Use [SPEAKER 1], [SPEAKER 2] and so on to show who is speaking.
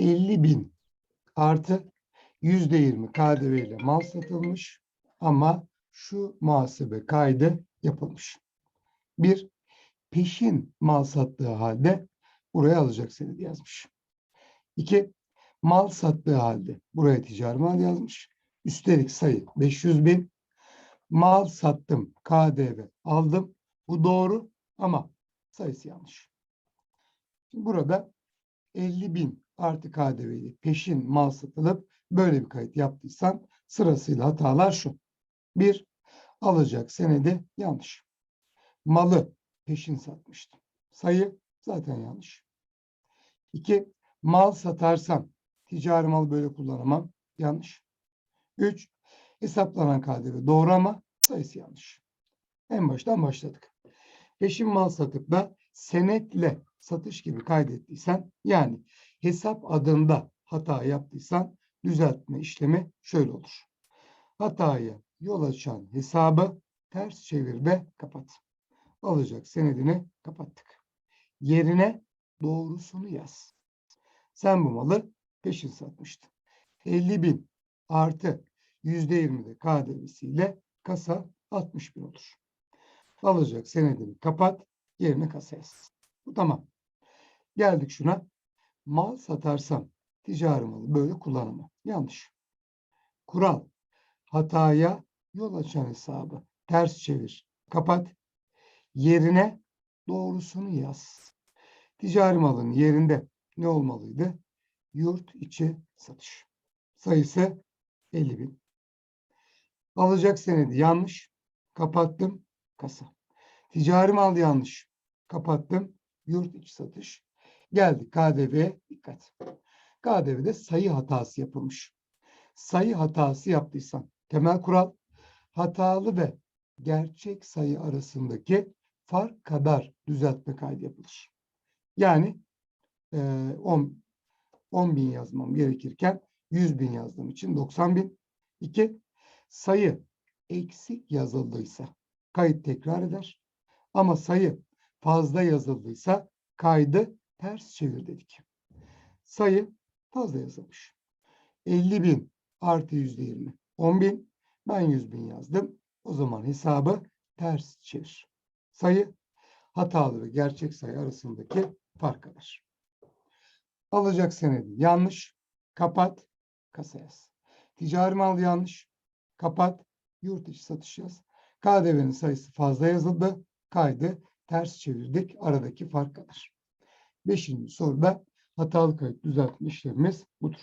[SPEAKER 1] 50 bin artı yüzde yirmi KDV ile mal satılmış ama şu muhasebe kaydı yapılmış. Bir, peşin mal sattığı halde buraya alacak senedi yazmış. İki, mal sattığı halde buraya ticari mal yazmış. Üstelik sayı 500 bin. Mal sattım, KDV aldım. Bu doğru ama sayısı yanlış. Şimdi burada 50 bin artı KDV ile peşin mal satılıp böyle bir kayıt yaptıysan sırasıyla hatalar şu. Bir, alacak senedi yanlış. Malı peşin satmıştım. Sayı zaten yanlış. İki, mal satarsam ticari malı böyle kullanamam. Yanlış. Üç, hesaplanan KDV doğru ama sayısı yanlış. En baştan başladık. Peşin mal satıp da senetle satış gibi kaydettiysen yani hesap adında hata yaptıysan düzeltme işlemi şöyle olur. Hataya yol açan hesabı ters çevir ve kapat. Alacak senedini kapattık. Yerine doğrusunu yaz. Sen bu malı peşin satmıştın. 50 bin artı %20 de KDV'siyle kasa 60 bin olur. Alacak senedini kapat, yerine kasa yaz. Bu tamam. Geldik şuna. Mal satarsam ticari malı böyle kullanamam. Yanlış. Kural. Hataya yol açan hesabı ters çevir. Kapat. Yerine doğrusunu yaz. Ticari malın yerinde ne olmalıydı? Yurt içi satış. Sayısı 50 bin. Alacak senedi yanlış. Kapattım. Kasa. Ticari mal yanlış. Kapattım. Yurt içi satış. Geldik KDV'ye dikkat. KDV'de sayı hatası yapılmış. Sayı hatası yaptıysan temel kural hatalı ve gerçek sayı arasındaki fark kadar düzeltme kaydı yapılır. Yani eee 10, 10 bin yazmam gerekirken 100 bin yazdığım için 90 bin. İki, sayı eksik yazıldıysa kayıt tekrar eder. Ama sayı fazla yazıldıysa kaydı ters çevir dedik. Sayı fazla yazılmış. 50 bin artı yüzde yirmi. 10 bin. Ben 100 bin yazdım. O zaman hesabı ters çevir. Sayı hatalı ve gerçek sayı arasındaki fark. Alacak senedi yanlış. Kapat. Kasa yaz. Ticari mal yanlış. Kapat. Yurt içi satış yaz. KDV'nin sayısı fazla yazıldı. Kaydı ters çevirdik. Aradaki fark kadar. Beşinci soruda hatalı kayıt düzeltme işlemimiz budur.